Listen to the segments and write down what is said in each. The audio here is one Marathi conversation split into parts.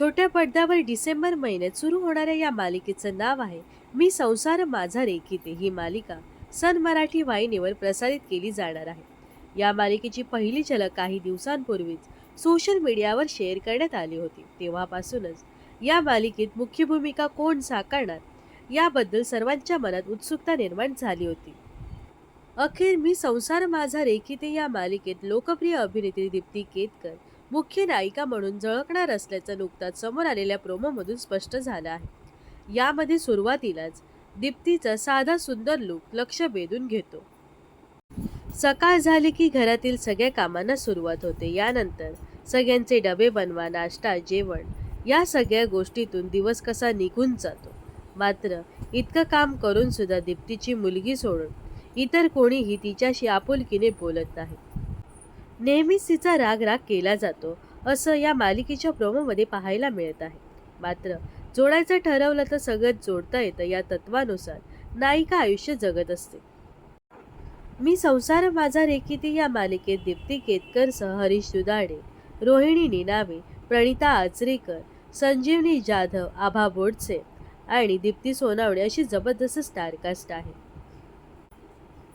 छोट्या पडद्यावर डिसेंबर महिन्यात सुरू होणाऱ्या या मालिकेचं नाव आहे मी संसार माझा रेखिते ही मालिका सन मराठी वाहिनीवर प्रसारित केली जाणार आहे. या मालिकेची पहिली झलक काही दिवसांपूर्वीच सोशल मीडियावर शेअर करण्यात आली होती. तेव्हापासूनच या मालिकेत मुख्य भूमिका कोण साकारणार याबद्दल सर्वांच्या मनात उत्सुकता निर्माण झाली होती. अखेर मी संसार माझा रेखिते या मालिकेत लोकप्रिय अभिनेत्री दीप्ती केतकर मुख्य नायिका म्हणून झळकणार असल्याचं नुकताच समोर आलेल्या प्रोमोमधून स्पष्ट झालं आहे. यामध्ये सुरुवातीलाच दीप्तीचा साधा सुंदर लुक लक्ष वेधून घेतो. सकाळ झाली की घरातील सगळ्या कामांना सुरुवात होते. यानंतर सगळ्यांचे डबे बनवा नाश्ता जेवण या सगळ्या गोष्टीतून दिवस कसा निघून जातो. मात्र इतकं काम करून सुद्धा दीप्तीची मुलगी सोडून इतर कोणीही तिच्याशी आपुलकीने बोलत नाही. नेहमीच तिचा राग राग केला जातो असं या मालिकेच्या प्रोमोमध्ये पाहायला मिळत आहे. मात्र जोडायचं ठरवलं तर सगळं जोडता येतं या तत्वानुसार नायिका आयुष्य जगत असते. मी संसार माझा रेखिती या मालिकेत दीप्ती केतकरसह हरीश दुधाडे रोहिणी निनावे प्रणिता आचरेकर संजीवनी जाधव आभा बोडसे आणि दीप्ती सोनावणे अशी जबरदस्त स्टारकास्ट आहे.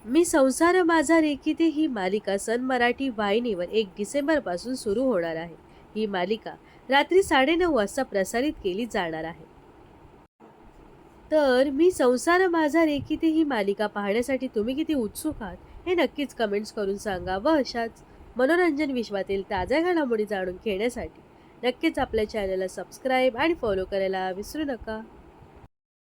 मी संसार माझा रेखिते ही मालिका सन मराठी वाहिनीवर एक डिसेंबरपासून सुरू होणार आहे. ही मालिका रात्री साडेनऊ वाजता प्रसारित केली जाणार आहे. तर मी संसार माझा रेखिते ही मालिका पाहण्यासाठी तुम्ही किती उत्सुक आहात? हे नक्कीच कमेंट्स करून सांगा व अशाच मनोरंजन विश्वातील ताज्या घडामोडी जाणून घेण्यासाठी नक्कीच आपल्या चॅनलला सबस्क्राईब आणि फॉलो करायला विसरू नका.